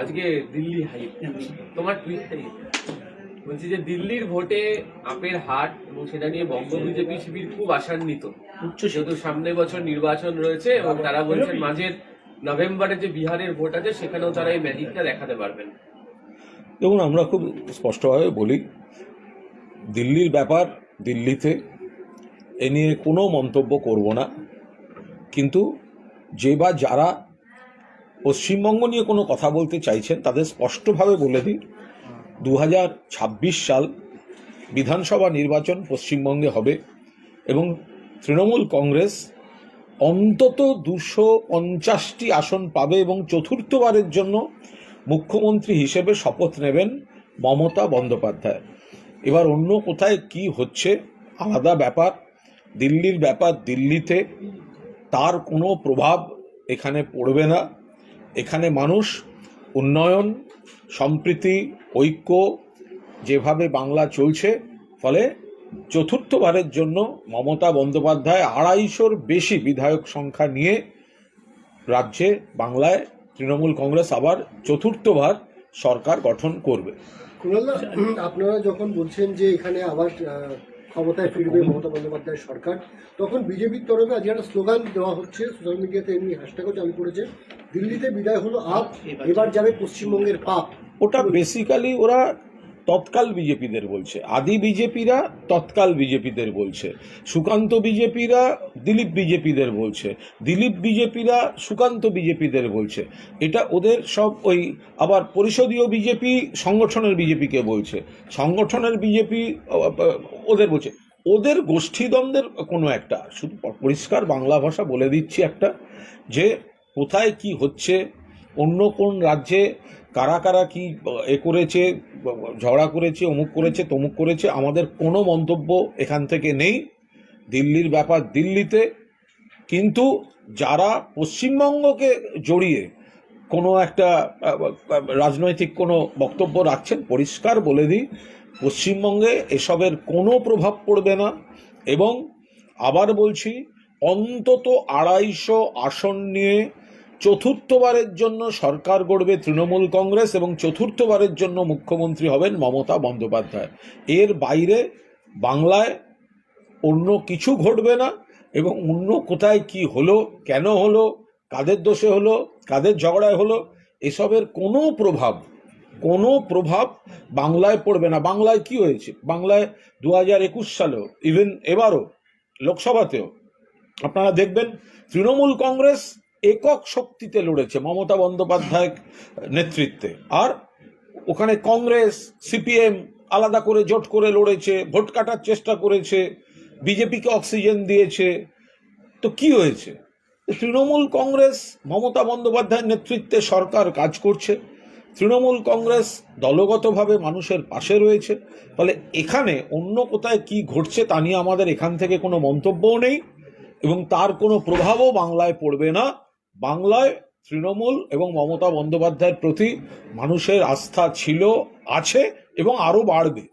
আজকে দিল্লি তোমার বলছি যে দিল্লির ভোটে আপের হার এবং সেটা নিয়ে বঙ্গ বিজেপি শিবির খুব আশান্বিত। যেহেতু সামনে বছর নির্বাচন রয়েছে এবং তারা বলছেন মাঝের নভেম্বরে যে বিহারের ভোট আছে সেখানেও তারা এই ম্যাজিকটা দেখাতে পারবেন। দেখুন আমরা খুব স্পষ্টভাবে বলি দিল্লির ব্যাপার দিল্লিতে এ নিয়ে কোনো মন্তব্য করব না। কিন্তু যে বা যারা পশ্চিমবঙ্গ নিয়ে কোনো কথা বলতে চাইছেন, তাদের স্পষ্টভাবে বলে দিন দু হাজার ছাব্বিশ সাল বিধানসভা নির্বাচন পশ্চিমবঙ্গে হবে এবং তৃণমূল কংগ্রেস অন্তত দুশো পঞ্চাশটি আসন পাবে এবং চতুর্থবারের জন্য মুখ্যমন্ত্রী হিসেবে শপথ নেবেন মমতা বন্দ্যোপাধ্যায়। এবার অন্য কোথায় কি হচ্ছে? আলাদা ব্যাপার, দিল্লির ব্যাপার দিল্লিতে, তার কোনো প্রভাব এখানে পড়বে না। এখানে মানুষ, উন্নয়ন, সম্প্রীতি, ঐক্য যেভাবে বাংলা চলছে, ফলে চতুর্থবারের জন্য মমতা বন্দ্যোপাধ্যায় আড়াইশোর বেশি বিধায়ক সংখ্যা নিয়ে রাজ্যে, বাংলায় তৃণমূল কংগ্রেস আবার চতুর্থবার সরকার গঠন করবে। আপনারা যখন বলছেন যে এখানে আবার ক্ষমতায় ফিরবে মমতা বন্দ্যোপাধ্যায় সরকার। তখন বিজেপির তরফে আজকে একটা স্লোগান দেওয়া হচ্ছে সোশ্যাল মিডিয়াতে এমনি হ্যাশট্যাগও চালু করেছে দিল্লিতে বিদায় হলো আপ এবার যাবে পশ্চিমবঙ্গের পাপ। ওটা বেসিক্যালি ওরা তৎকাল বিজেপিদের বলছে। আদি বিজেপিরা তৎকাল বিজেপিদের বলছে। সুকান্ত বিজেপিরা দিলীপ বিজেপিদের বলছে। দিলীপ বিজেপিরা সুকান্ত বিজেপিদের বলছে। এটা ওদের সব ওই আবার পরিষদীয় বিজেপি, সংগঠনের বিজেপিকে বলছে। সংগঠনের বিজেপি ওদের বলছে। ওদের গোষ্ঠীদ্বন্দ্বের কোনো একটা, শুধু পরিষ্কার বাংলা ভাষা বলে দিচ্ছি একটা, যে কোথায় কি হচ্ছে, অন্য কোন রাজ্যে কারা কারা কি এ করেছে ঝগড়া করেছে, অমুক করেছে, তমুক করেছে, আমাদের কোনো মন্তব্য এখান থেকে নেই। দিল্লির ব্যাপার দিল্লিতে। কিন্তু যারা পশ্চিমবঙ্গকে জড়িয়ে কোনো একটা রাজনৈতিক কোনো বক্তব্য রাখছেন, পরিষ্কার বলে দিই, পশ্চিমবঙ্গে এসবের কোনো প্রভাব পড়বে না। এবং আবার বলছি, অন্তত আড়াইশো আসন নিয়ে চতুর্থবারের জন্য সরকার গড়বে তৃণমূল কংগ্রেস এবং চতুর্থবারের জন্য মুখ্যমন্ত্রী হবেন মমতা বন্দ্যোপাধ্যায়। এর বাইরে বাংলায় অন্য কিছু ঘটবে না এবং অন্য কোথায় কি হলো, কেন হলো, কাদের দোষে হলো, কাদের ঝগড়ায় হলো, এসবের কোনো প্রভাব কোনো প্রভাব বাংলায় পড়বে না। বাংলায় কি হয়েছে? বাংলায় দু হাজার একুশ সালেও ইভেন এবারও, লোকসভাতেও, আপনারা দেখবেন তৃণমূল কংগ্রেস একক শক্তিতে লড়েছে মমতা বন্দ্যোপাধ্যায় নেতৃত্বে। আর ওখানে কংগ্রেস, সিপিএম আলাদা করে জোট করে লড়েছে, ভোট কাটার চেষ্টা করেছে, বিজেপিকে অক্সিজেন দিয়েছে। তো কি হয়েছে? তৃণমূল কংগ্রেস, মমতা বন্দ্যোপাধ্যায়ের নেতৃত্বে সরকার কাজ করছে। তৃণমূল কংগ্রেস দলগতভাবে মানুষের পাশে রয়েছে। ফলে এখানে অন্য কোথায় কি ঘটছে তা নিয়ে আমাদের এখান থেকে কোনো মন্তব্যও নেই এবং তার কোনো প্রভাবও বাংলায় পড়বে না। বাংলায় তৃণমূল এবং মমতা বন্দ্যোপাধ্যায়ের প্রতি মানুষের আস্থা ছিল আছে এবং আরও বাড়বে।